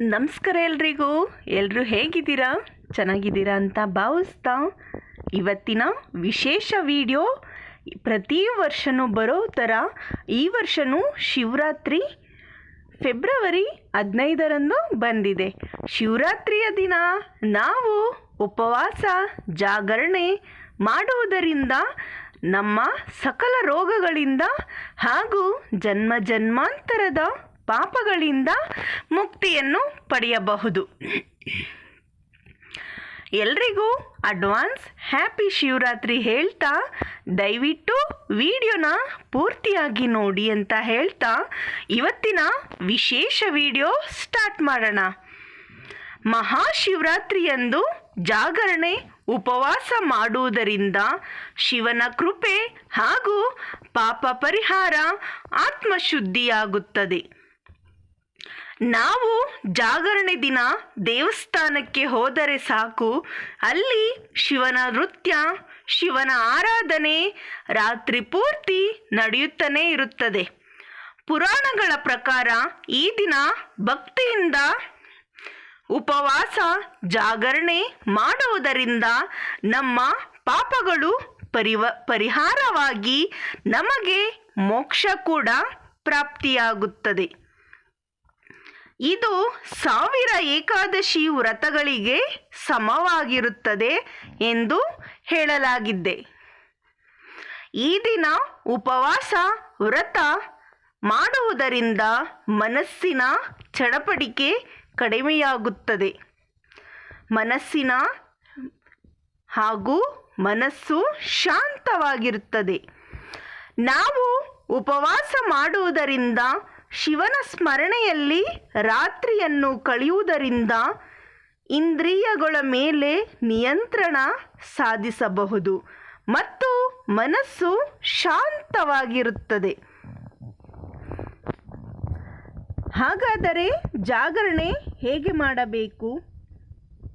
ನಮಸ್ಕಾರ ಎಲ್ರಿಗೂ. ಎಲ್ಲರೂ ಹೇಗಿದ್ದೀರಾ? ಚೆನ್ನಾಗಿದ್ದೀರಾ ಅಂತ ಭಾವಿಸ್ತಾ ಇವತ್ತಿನ ವಿಶೇಷ ವಿಡಿಯೋ ಪ್ರತಿ ವರ್ಷವೂ ಬರೋ ಥರ ಈ ವರ್ಷವೂ ಶಿವರಾತ್ರಿ ಫೆಬ್ರವರಿ ಹದಿನೈದರಂದು ಬಂದಿದೆ. ಶಿವರಾತ್ರಿಯ ದಿನ ನಾವು ಉಪವಾಸ, ಜಾಗರಣೆ ಮಾಡುವುದರಿಂದ ನಮ್ಮ ಸಕಲ ರೋಗಗಳಿಂದ ಹಾಗೂ ಜನ್ಮ ಜನ್ಮಾಂತರದ ಪಾಪಗಳಿಂದ ಮುಕ್ತಿಯನ್ನು ಪಡೆಯಬಹುದು. ಎಲ್ರಿಗೂ ಅಡ್ವಾನ್ಸ್ ಹ್ಯಾಪಿ ಶಿವರಾತ್ರಿ ಹೇಳ್ತಾ, ದಯವಿಟ್ಟು ವಿಡಿಯೋನ ಪೂರ್ತಿಯಾಗಿ ನೋಡಿ ಅಂತ ಹೇಳ್ತಾ, ಇವತ್ತಿನ ವಿಶೇಷ ವಿಡಿಯೋ ಸ್ಟಾರ್ಟ್ ಮಾಡೋಣ. ಮಹಾಶಿವರಾತ್ರಿಯಂದು ಜಾಗರಣೆ, ಉಪವಾಸ ಮಾಡುವುದರಿಂದ ಶಿವನ ಕೃಪೆ ಹಾಗೂ ಪಾಪ ಪರಿಹಾರ ಆತ್ಮಶುದ್ಧಿಯಾಗುತ್ತದೆ. ನಾವು ಜಾಗರಣೆ ದಿನ ದೇವಸ್ಥಾನಕ್ಕೆ ಹೋದರೆ ಸಾಕು. ಅಲ್ಲಿ ಶಿವನ ನೃತ್ಯ, ಶಿವನ ಆರಾಧನೆ ರಾತ್ರಿ ಪೂರ್ತಿ ನಡೆಯುತ್ತಲೇ ಇರುತ್ತದೆ. ಪುರಾಣಗಳ ಪ್ರಕಾರ ಈ ದಿನ ಭಕ್ತಿಯಿಂದ ಉಪವಾಸ, ಜಾಗರಣೆ ಮಾಡುವುದರಿಂದ ನಮ್ಮ ಪಾಪಗಳು ಪರಿವ, ಪರಿಹಾರವಾಗಿ ನಮಗೆ ಮೋಕ್ಷ ಕೂಡ ಪ್ರಾಪ್ತಿಯಾಗುತ್ತದೆ. ಇದು ಸಾವಿರ ಏಕಾದಶಿ ವ್ರತಗಳಿಗೆ ಸಮವಾಗಿರುತ್ತದೆ ಎಂದು ಹೇಳಲಾಗಿದೆ. ಈ ದಿನ ಉಪವಾಸ, ವ್ರತ ಮಾಡುವುದರಿಂದ ಮನಸ್ಸಿನ ಚಡಪಡಿಕೆ ಕಡಿಮೆಯಾಗುತ್ತದೆ. ಮನಸ್ಸಿನ ಹಾಗೂ ಮನಸ್ಸು ಶಾಂತವಾಗಿರುತ್ತದೆ. ನಾವು ಉಪವಾಸ ಮಾಡುವುದರಿಂದ ಶಿವನ ಸ್ಮರಣೆಯಲ್ಲಿ ರಾತ್ರಿಯನ್ನು ಕಳೆಯುವುದರಿಂದ ಇಂದ್ರಿಯಗಳ ಮೇಲೆ ನಿಯಂತ್ರಣ ಸಾಧಿಸಬಹುದು ಮತ್ತು ಮನಸ್ಸು ಶಾಂತವಾಗಿರುತ್ತದೆ. ಹಾಗಾದರೆ ಜಾಗರಣೆ ಹೇಗೆ ಮಾಡಬೇಕು?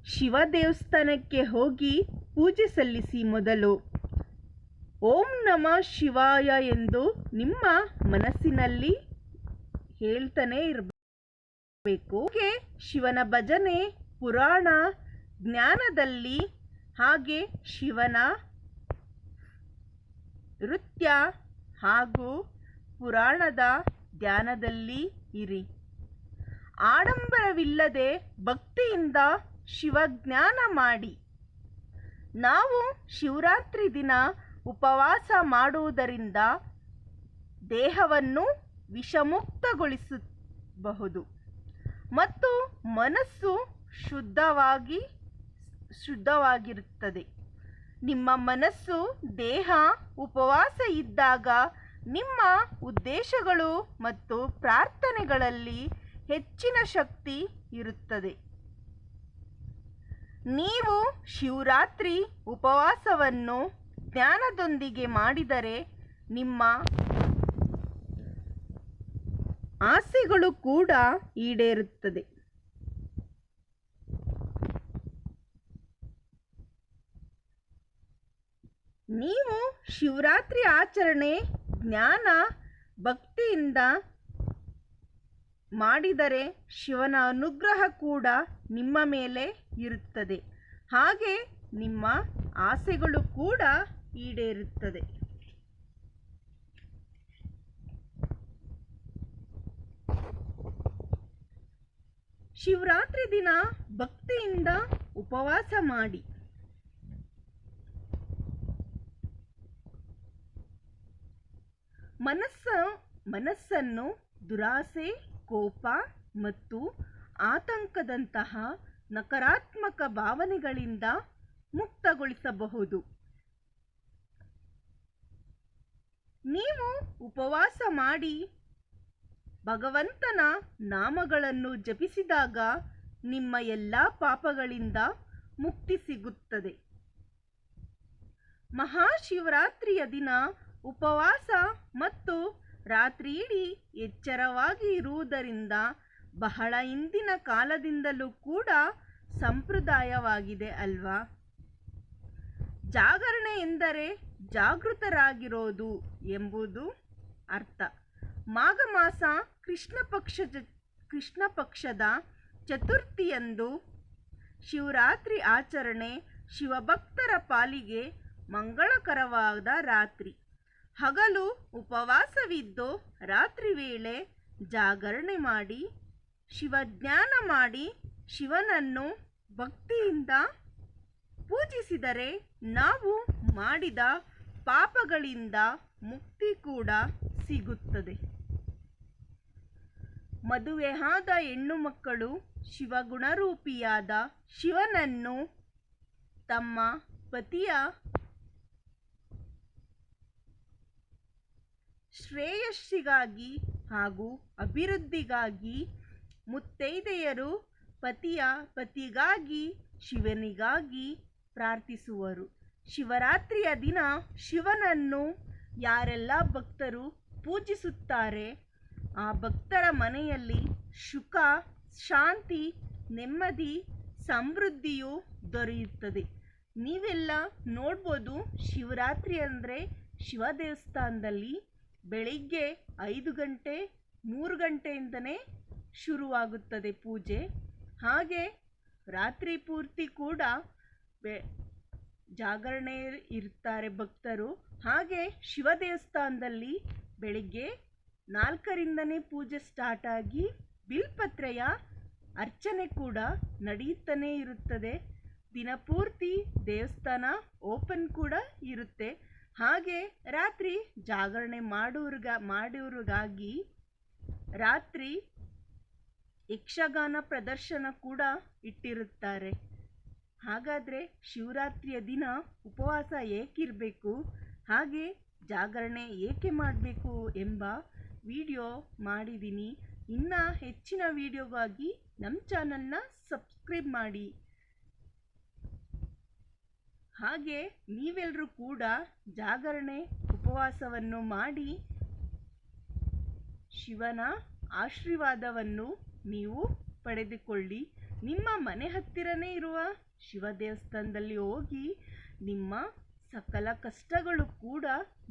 ಶಿವ ದೇವಸ್ಥಾನಕ್ಕೆ ಹೋಗಿ ಪೂಜೆ ಸಲ್ಲಿಸಿ ಮೊದಲು. ಓಂ ನಮ ಶಿವಾಯ ಎಂದು ನಿಮ್ಮ ಮನಸ್ಸಿನಲ್ಲಿ ಹೇಳ್ತಾನೆ ಇರಬೇಕು. ಹಾಗೆ ಶಿವನ ಭಜನೆ ಪುರಾಣ ಜ್ಞಾನದಲ್ಲಿ, ಹಾಗೆ ಶಿವನ ನೃತ್ಯ ಹಾಗೂ ಪುರಾಣದ ಧ್ಯಾನದಲ್ಲಿ ಇರಿ. ಆಡಂಬರವಿಲ್ಲದೆ ಭಕ್ತಿಯಿಂದ ಶಿವಜ್ಞಾನ ಮಾಡಿ. ನಾವು ಶಿವರಾತ್ರಿ ದಿನ ಉಪವಾಸ ಮಾಡುವುದರಿಂದ ದೇಹವನ್ನು ವಿಷಮುಕ್ತಗೊಳಿಸಬಹುದು. ಮತ್ತು ಮನಸ್ಸು ಶುದ್ಧವಾಗಿ, ಶುದ್ಧವಾಗಿರುತ್ತದೆ. ನಿಮ್ಮ ಮನಸ್ಸು ದೇಹ, ಉಪವಾಸ ಇದ್ದಾಗ ನಿಮ್ಮ ಉದ್ದೇಶಗಳು ಮತ್ತು ಪ್ರಾರ್ಥನೆಗಳಲ್ಲಿ ಹೆಚ್ಚಿನ ಶಕ್ತಿ ಇರುತ್ತದೆ. ನೀವು ಶಿವರಾತ್ರಿ ಉಪವಾಸವನ್ನು ಜ್ಞಾನದೊಂದಿಗೆ ಮಾಡಿದರೆ ನಿಮ್ಮ ಆಸೆಗಳು ಕೂಡ ಈಡೇರುತ್ತದೆ. ನೀವು ಶಿವರಾತ್ರಿ ಆಚರಣೆ ಜ್ಞಾನ ಭಕ್ತಿಯಿಂದ ಮಾಡಿದರೆ ಶಿವನ ಅನುಗ್ರಹ ಕೂಡ ನಿಮ್ಮ ಮೇಲೆ ಇರುತ್ತದೆ. ಹಾಗೆ ನಿಮ್ಮ ಆಸೆಗಳು ಕೂಡ ಈಡೇರುತ್ತದೆ. ಶಿವರಾತ್ರಿ ದಿನ ಭಕ್ತಿಯಿಂದ ಉಪವಾಸ ಮಾಡಿ. ಮನಸ್ಸ, ಮನಸ್ಸನ್ನು ದುರಾಸೆ, ಕೋಪ ಮತ್ತು ಆತಂಕದಂತಹ ನಕಾರಾತ್ಮಕ ಭಾವನೆಗಳಿಂದ ಮುಕ್ತಗೊಳಿಸಬಹುದು. ನೀವು ಉಪವಾಸ ಮಾಡಿ ಭಗವಂತನ ನಾಮಗಳನ್ನು ಜಪಿಸಿದಾಗ ನಿಮ್ಮ ಎಲ್ಲ ಪಾಪಗಳಿಂದ ಮುಕ್ತಿ ಸಿಗುತ್ತದೆ. ಮಹಾಶಿವರಾತ್ರಿಯ ದಿನ ಉಪವಾಸ ಮತ್ತು ರಾತ್ರಿಯಿಡೀ ಎಚ್ಚರವಾಗಿ ಇರುವುದರಿಂದ ಬಹಳ ಹಿಂದಿನ ಕಾಲದಿಂದಲೂ ಕೂಡ ಸಂಪ್ರದಾಯವಾಗಿದೆ ಅಲ್ವಾ? ಜಾಗರಣೆ ಎಂದರೆ ಜಾಗೃತರಾಗಿರೋದು ಎಂಬುದು ಅರ್ಥ. ಮಾಘ ಮಾಸ ಕೃಷ್ಣ ಪಕ್ಷದ ಕೃಷ್ಣ ಪಕ್ಷದ ಚತುರ್ಥಿಯಂದು ಶಿವರಾತ್ರಿ ಆಚರಣೆ ಶಿವಭಕ್ತರ ಪಾಲಿಗೆ ಮಂಗಳಕರವಾದ ರಾತ್ರಿ. ಹಗಲು ಉಪವಾಸವಿದ್ದು ರಾತ್ರಿ ವೇಳೆ ಜಾಗರಣೆ ಮಾಡಿ, ಶಿವಜ್ಞಾನ ಮಾಡಿ ಶಿವನನ್ನು ಭಕ್ತಿಯಿಂದ ಪೂಜಿಸಿದರೆ ನಾವು ಮಾಡಿದ ಪಾಪಗಳಿಂದ ಮುಕ್ತಿ ಕೂಡ ಸಿಗುತ್ತದೆ. ಮದುವೆಯಾದ ಹೆಣ್ಣು ಮಕ್ಕಳು ಶಿವಗುಣರೂಪಿಯಾದ ಶಿವನನ್ನು ತಮ್ಮ ಪತಿಯ ಶ್ರೇಯಸ್ಸಿಗಾಗಿ ಹಾಗೂ ಅಭಿವೃದ್ಧಿಗಾಗಿ ಮುತ್ತೈದೆಯರು ಪತಿಯ ಪತಿಗಾಗಿ ಶಿವನಿಗಾಗಿ ಪ್ರಾರ್ಥಿಸುವರು. ಶಿವರಾತ್ರಿಯ ದಿನ ಶಿವನನ್ನು ಯಾರೆಲ್ಲ ಭಕ್ತರು ಪೂಜಿಸುತ್ತಾರೆ? ಆ ಭಕ್ತರ ಮನೆಯಲ್ಲಿ ಸುಖ, ಶಾಂತಿ, ನೆಮ್ಮದಿ, ಸಮೃದ್ಧಿಯು ದೊರೆಯುತ್ತದೆ. ನೀವೆಲ್ಲ ನೋಡ್ಬೋದು ಶಿವರಾತ್ರಿ ಅಂದರೆ ಶಿವ ದೇವಸ್ಥಾನದಲ್ಲಿ ಬೆಳಿಗ್ಗೆ ಐದು ಗಂಟೆ, ಮೂರು ಗಂಟೆಯಿಂದನೇ ಶುರುವಾಗುತ್ತದೆ ಪೂಜೆ. ಹಾಗೆ ರಾತ್ರಿ ಪೂರ್ತಿ ಕೂಡ ಬೆ ಜಾಗರಣೆ ಇರ್ತಾರೆ ಭಕ್ತರು. ಹಾಗೆ ಶಿವ ದೇವಸ್ಥಾನದಲ್ಲಿ ಬೆಳಿಗ್ಗೆ ನಾಲ್ಕರಿಂದನೇ ಪೂಜೆ ಸ್ಟಾರ್ಟ್ ಆಗಿ ಬಿಲ್ಪತ್ರೆಯ ಅರ್ಚನೆ ಕೂಡ ನಡೆಯುತ್ತಲೇ ಇರುತ್ತದೆ. ದಿನಪೂರ್ತಿ ದೇವಸ್ಥಾನ ಓಪನ್ ಕೂಡ ಇರುತ್ತೆ. ಹಾಗೆ ರಾತ್ರಿ ಜಾಗರಣೆ ಮಾಡೋರ್ಗ ಮಾಡೋರಿಗಾಗಿ ರಾತ್ರಿ ಯಕ್ಷಗಾನ ಪ್ರದರ್ಶನ ಕೂಡ ಇಟ್ಟಿರುತ್ತಾರೆ. ಹಾಗಾದರೆ ಶಿವರಾತ್ರಿಯ ದಿನ ಉಪವಾಸ ಏಕಿರಬೇಕು, ಹಾಗೆ ಜಾಗರಣೆ ಏಕೆ ಮಾಡಬೇಕು ಎಂಬ ವಿಡಿಯೋ ಮಾಡಿದ್ದೀನಿ. ಇನ್ನೂ ಹೆಚ್ಚಿನ ವಿಡಿಯೋಗಾಗಿ ನಮ್ಮ ಚಾನಲ್ನ ಸಬ್ಸ್ಕ್ರೈಬ್ ಮಾಡಿ. ಹಾಗೆ ನೀವೆಲ್ಲರೂ ಕೂಡ ಜಾಗರಣೆ ಉಪವಾಸವನ್ನು ಮಾಡಿ ಶಿವನ ಆಶೀರ್ವಾದವನ್ನು ನೀವು ಪಡೆದುಕೊಳ್ಳಿ. ನಿಮ್ಮ ಮನೆ ಹತ್ತಿರನೇ ಇರುವ ಶಿವ ದೇವಸ್ಥಾನದಲ್ಲಿ ಹೋಗಿ ನಿಮ್ಮ ಸಕಲ ಕಷ್ಟಗಳು ಕೂಡ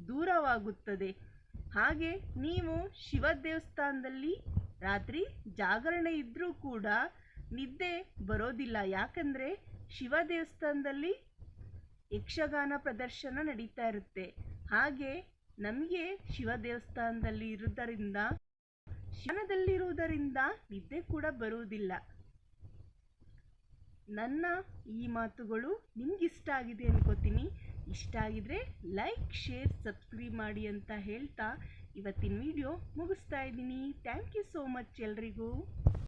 ದೂರವಾಗುತ್ತದೆ. ಹಾಗೆ ನೀವು ಶಿವ ದೇವಸ್ಥಾನದಲ್ಲಿ ರಾತ್ರಿ ಜಾಗರಣೆ ಇದ್ದರೂ ಕೂಡ ನಿದ್ದೆ ಬರೋದಿಲ್ಲ. ಯಾಕಂದರೆ ಶಿವ ದೇವಸ್ಥಾನದಲ್ಲಿ ಯಕ್ಷಗಾನ ಪ್ರದರ್ಶನ ನಡೀತಾ ಇರುತ್ತೆ. ಹಾಗೆ ನಮಗೆ ಶಿವ ದೇವಸ್ಥಾನದಲ್ಲಿ ಇರುವುದರಿಂದ ಶಿವನದಲ್ಲಿರುವುದರಿಂದ ನಿದ್ದೆ ಕೂಡ ಬರುವುದಿಲ್ಲ. ನನ್ನ ಈ ಮಾತುಗಳು ನಿಮ್ಗಿಷ್ಟ ಆಗಿದೆ ಅನ್ಕೋತೀನಿ. ಇಷ್ಟ ಆಗಿದ್ರೆ ಲೈಕ್ ಶೇರ್ ಸಬ್ಸ್ಕ್ರೈಬ್ ಮಾಡಿ ಅಂತ ಹೇಳ್ತಾ ಇವತ್ತಿನ ವಿಡಿಯೋ ಮುಗಿಸ್ತಾ ಇದ್ದೀನಿ. ಥ್ಯಾಂಕ್ ಯು ಸೋ ಮಚ್ ಎಲ್ರಿಗೂ.